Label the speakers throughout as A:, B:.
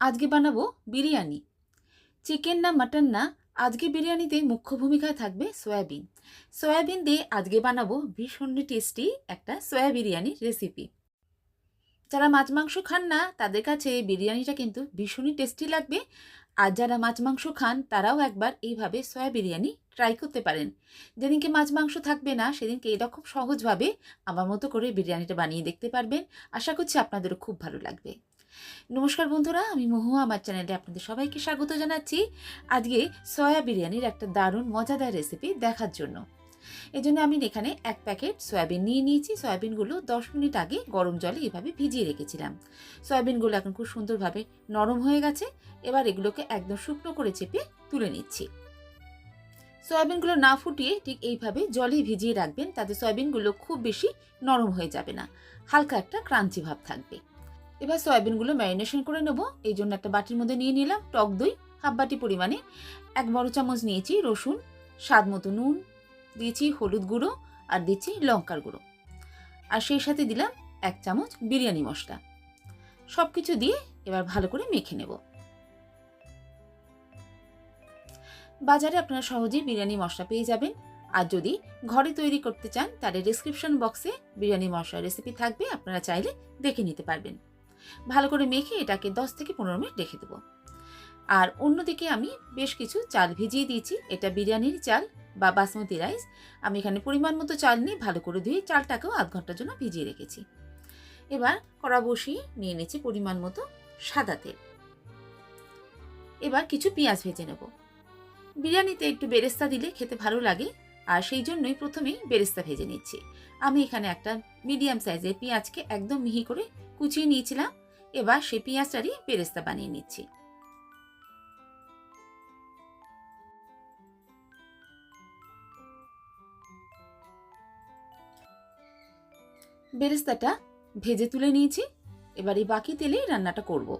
A: আজকে বানাবো বিরিয়ানি। চিকেন না মাটন না, আজকে বিরিয়ানিতে মুখ্য ভূমিকায় থাকবে সয়াবিন। সয়াবিন দিয়ে আজকে বানাবো ভীষণ টেস্টি একটা সয়া বিরিয়ানির রেসিপি। যারা মাছ মাংস খান না, তাদের কাছে বিরিয়ানিটা কিন্তু ভীষণই টেস্টি লাগবে। আর যারা মাছ মাংস খান, তারাও একবার এইভাবে সয়া বিরিয়ানি ট্রাই করতে পারেন। যেদিনকে মাছ মাংস থাকবে না, সেদিনকে এরকম সহজভাবে আমার মতো করে বিরিয়ানিটা বানিয়ে দেখতে পারবেন। আশা করছি আপনাদেরও খুব ভালো লাগবে। নমস্কার বন্ধুরা, আমি মহুয়া আমার চ্যানেলে আপনাদের সবাইকে স্বাগত জানাচ্ছি আজকে সয়া বিরিয়ানির একটা দারুণ মজাদার রেসিপি দেখার জন্য। এই জন্য আমি এখানে এক প্যাকেট সয়াবিন নিয়ে নিয়েছি। সয়াবিনগুলো দশ মিনিট আগে গরম জলে এভাবে ভিজিয়ে রেখেছিলাম। সয়াবিনগুলো এখন খুব সুন্দরভাবে নরম হয়ে গেছে। এবার এগুলোকে একদম শুকনো করে চেপে তুলে নিচ্ছি। সয়াবিনগুলো না ফুটিয়ে ঠিক এইভাবে জলে ভিজিয়ে রাখবেন, তাতে সয়াবিনগুলো খুব বেশি নরম হয়ে যাবে না। হালকা একটা ক্রাঞ্চি ভাব থাকবে। এবার সয়াবিনগুলো ম্যারিনেশন করে নেব। এই জন্য একটা বাটির মধ্যে নিয়ে নিলাম টক দই, হাফ বাটি পরিমাণে। এক বড় চামচ নিয়েছি রসুন, স্বাদ মতো নুন, দিয়েছি হলুদ গুঁড়ো আর দিচ্ছি লঙ্কার গুঁড়ো। আর সেই সাথে দিলাম এক চামচ বিরিয়ানি মশলা। সব কিছু দিয়ে এবার ভালো করে মেখে নেব। বাজারে আপনারা সহজেই বিরিয়ানি মশলা পেয়ে যাবেন। আর যদি ঘরে তৈরি করতে চান, তাহলে ডিসক্রিপশন বক্সে বিরিয়ানি মশলার রেসিপি থাকবে। আপনারা চাইলে দেখে নিতে পারবেন। ভালো করে মেখে এটাকে দশ থেকে পনেরো মিনিট রেখে দেবো। আর অন্যদিকে আমি বেশ কিছু চাল ভিজিয়ে দিয়েছি। এটা বিরিয়ানির চাল বা বাসমতি রাইস। আমি এখানে পরিমাণ মতো চাল নিয়ে ভালো করে ধুয়ে চালটাকেও আধ ঘণ্টার জন্য ভিজিয়ে রেখেছি। এবার কড়া বসিয়ে নিয়ে নিচ্ছি পরিমাণ মতো সাদা তেল। এবার কিছু পেঁয়াজ ভেজে নেব। বিরিয়ানিতে একটু বেরেস্তা দিলে খেতে ভালো লাগে। আর সেই জন্যই প্রথমেই বেরেস্তা ভেজে নিচ্ছি। আমি এখানে একটা মিডিয়াম সাইজের পেঁয়াজকে একদম মিহি করে কুচিয়ে নিয়েছিলাম। এবার সেই পেঁয়াজটারই বেরেস্তা বানিয়ে নিচ্ছি। বেরেস্তাটা ভেজে তুলে নিয়েছি। এবার এই বাকি তেলেই রান্নাটা করব।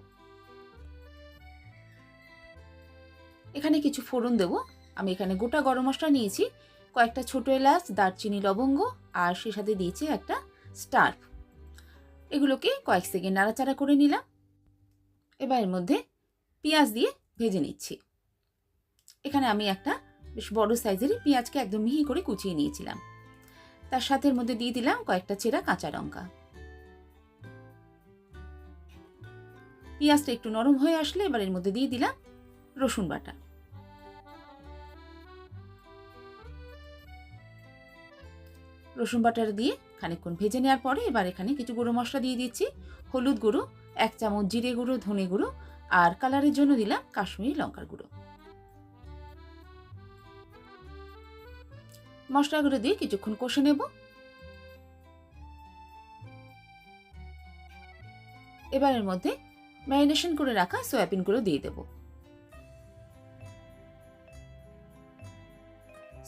A: এখানে কিছু ফোড়ন দেব। আমি এখানে গোটা গরম মশলা নিয়েছি। কয়েকটা ছোট এলাচ, দারচিনি, লবঙ্গ আর সে সাথে দিয়েছি একটা স্টার্ফ। এগুলোকে কয়েক সেকেন্ড নাড়াচাড়া করে নিলাম। এবার এর মধ্যে পেঁয়াজ দিয়ে ভেজে নিচ্ছি। এখানে আমি একটা বেশ বড় সাইজেরই পেঁয়াজকে একদম মিহি করে কুচিয়ে নিয়েছিলাম। তার সাথে এর মধ্যে দিয়ে দিলাম কয়েকটা চেরা কাঁচা লঙ্কা। পেঁয়াজটা একটু নরম হয়ে আসলে এবার এর মধ্যে দিয়ে দিলাম রসুন বাটা। রসুন বাটার দিয়ে খানিকক্ষণ ভেজে নেওয়ার পরে এবার এখানে কিছু গুঁড়ো মশলা দিয়ে দিচ্ছি। হলুদ গুঁড়ো, এক চামচ জিরে গুঁড়ো, ধনে গুঁড়ো আর কালারের জন্য দিলাম কাশ্মীরি লঙ্কার গুঁড়ো। মশলাগুলো দিয়ে কিছুক্ষণ কষে নেব। এবার এর মধ্যে ম্যারিনেশন করে রাখা সয়াবিনগুলো দিয়ে দেব।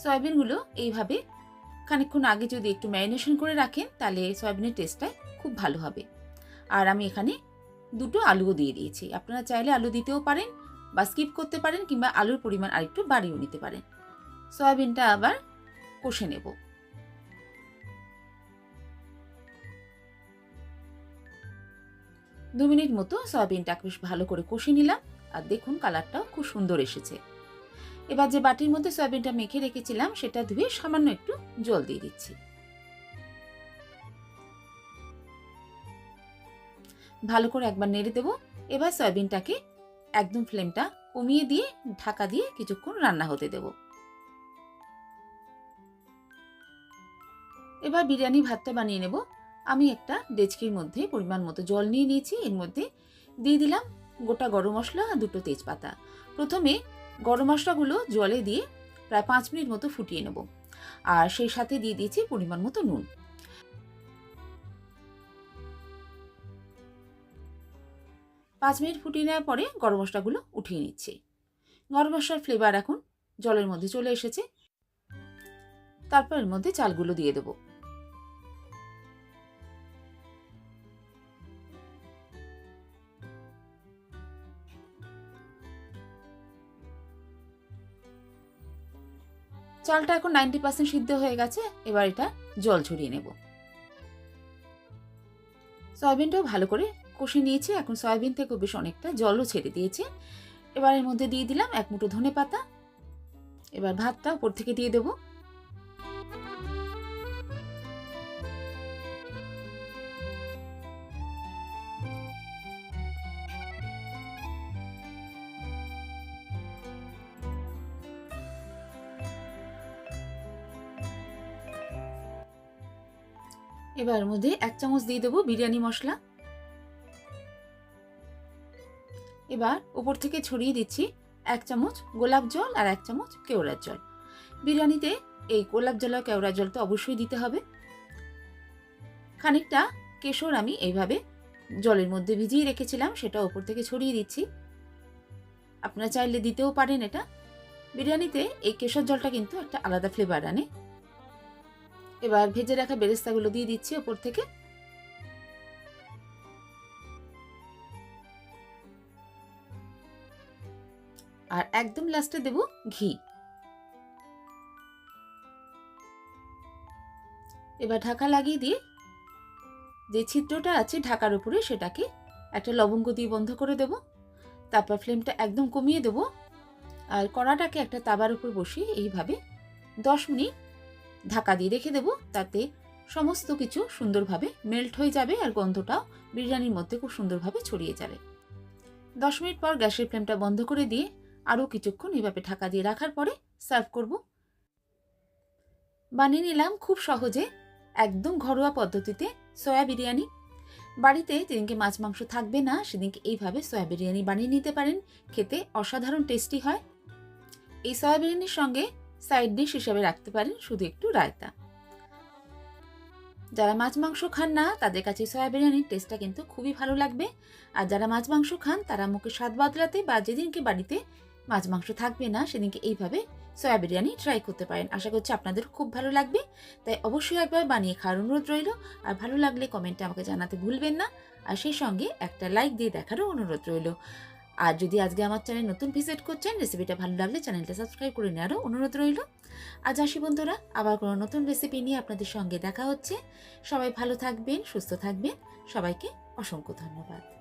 A: সয়াবিনগুলো এইভাবে খানিকক্ষণ আগে যদি একটু ম্যারিনেশন করে রাখেন, তাহলে সয়াবিনের টেস্টটা খুব ভালো হবে। আর আমি এখানে দুটো আলুও দিয়ে দিয়েছি। আপনারা চাইলে আলু দিতেও পারেন বা স্কিপ করতে পারেন কিংবা আলুর পরিমাণ আরেকটু বাড়িয়েও নিতে পারেন। সয়াবিনটা আবার কষে নেব। দু মিনিট মতো সয়াবিনটাকে বেশ ভালো করে কষে নিলাম। আর দেখুন, কালারটাও খুব সুন্দর এসেছে। এবার যে বাটির মধ্যে সয়াবিনটা মেখে রেখেছিলাম, সেটা ধুয়ে সামান্য একটু জল দিয়ে দিচ্ছি। ভালো করে একবার নেড়ে দেবো। এবার সয়াবিনটাকে একদম ফ্লেমটা কমিয়ে দিয়ে, ঢাকা দিয়ে কিছুক্ষণ রান্না হতে দেবো। এবার বিরিয়ানি ভাতটা বানিয়ে নেব। আমি একটা ডেচকির মধ্যে পরিমাণ মতো জল নিয়ে নিয়েছি। এর মধ্যে দিয়ে দিলাম গোটা গরম মশলা আর দুটো তেজপাতা। প্রথমে গরম মশলাগুলো জলে দিয়ে প্রায় পাঁচ মিনিট মতো ফুটিয়ে নেব। আর সেই সাথে দিয়ে দিয়েছি পরিমাণ মতো নুন। পাঁচ মিনিট ফুটিয়ে নেওয়ার পরে গরম মশলাগুলো উঠিয়ে নিচ্ছি। গরম মশলার ফ্লেভার এখন জলের মধ্যে চলে এসেছে। তারপর এর মধ্যে চালগুলো দিয়ে দেবো। চালটা এখন নাইনটি পার্সেন্ট সিদ্ধ হয়ে গেছে, এবার এটা জল ছড়িয়ে নেব। সয়াবিনটাও ভালো করে কষে নিয়েছি, এখন সয়াবিন থেকেও বেশ অনেকটা জলও ছেড়ে দিয়েছে। এবার এর মধ্যে দিয়ে দিলাম এক মুঠো ধনে পাতা এবার ভাতটা উপর থেকে দিয়ে দেবো। এবার মধ্যে এক চামচ দিয়ে দেবো বিরিয়ানি মশলা। এবার উপর থেকে ছড়িয়ে দিচ্ছি এক চামচ গোলাপ জল আর এক চামচ কেওড়ার জল। বিরিয়ানিতে এই গোলাপ জল আর কেওড়ার জল তো অবশ্যই দিতে হবে। খানিকটা কেশর আমি এইভাবে জলের মধ্যে ভিজিয়ে রেখেছিলাম, সেটা ওপর থেকে ছড়িয়ে দিচ্ছি। আপনারা চাইলে দিতেও পারেন এটা। বিরিয়ানিতে এই কেশর জলটা কিন্তু একটা আলাদা ফ্লেভার আনে। এবার ভেজে রাখা বেরেস্তাগুলো দিয়ে দিচ্ছি ওপর থেকে। আর একদম লাস্টে দেব ঘি। এবার ঢাকা লাগিয়ে দিয়ে যে ছিদ্রটা আছে ঢাকার উপরে সেটাকে একটা লবঙ্গ দিয়ে বন্ধ করে দেব। তারপর ফ্লেমটা একদম কমিয়ে দেব। আর কড়াটাকে একটা তাবার উপর বসিয়ে এইভাবে দশ মিনিট ঢাকা দিয়ে রেখে দেবো, তাতে সমস্ত কিছু সুন্দরভাবে মেল্ট হয়ে যাবে আর গন্ধটাও বিরিয়ানির মধ্যে খুব সুন্দরভাবে ছড়িয়ে যাবে। দশ মিনিট পর গ্যাসের ফ্লেমটা বন্ধ করে দিয়ে আরও কিছুক্ষণ এভাবে ঢাকা দিয়ে রাখার পরে সার্ভ করব। বানিয়ে নিলাম খুব সহজে একদম ঘরোয়া পদ্ধতিতে সয়া বিরিয়ানি। বাড়িতে যেদিনকে মাছ মাংস থাকবে না, সেদিনকে এইভাবে সয়া বিরিয়ানি বানিয়ে নিতে পারেন, খেতে অসাধারণ টেস্টি হয়। এই সয়া বিরিয়ানির সঙ্গে সাইড ডিশ হিসেবে রাখতে পারেন, শুধু একটু রায়তা। যারা মাছ মাংস খান না, তাদের কাছে সয়া বিরিয়ানির টেস্টটা কিন্তু খুবই ভালো লাগবে। আর যারা মাছ মাংস খান, তারা মুখে স্বাদ বদলাতে বা যেদিনকে বাড়িতে মাছ মাংস থাকবে না, সেদিনকে এইভাবে সয়া বিরিয়ানি ট্রাই করতে পারেন। আশা করছি আপনাদের খুব ভালো লাগবে। তাই অবশ্যই একবার বানিয়ে খাওয়ার অনুরোধ রইল। আর ভালো লাগলে কমেন্টে আমাকে জানাতে ভুলবেন না। আর সেই সঙ্গে একটা লাইক দিয়ে দেখারও অনুরোধ রইল। আর যদি আজকে আমার চ্যানেল নতুন ভিজিট করছেন রেসিপিটা ভালো লাগলে চ্যানেলটা সাবস্ক্রাইব করে নেওয়ারও অনুরোধ রইল। আজ আসি বন্ধুরা, আবার কোনো নতুন রেসিপি নিয়ে আপনাদের সঙ্গে দেখা হচ্ছে। সবাই ভালো থাকবেন, সুস্থ থাকবেন। সবাইকে অসংখ্য ধন্যবাদ।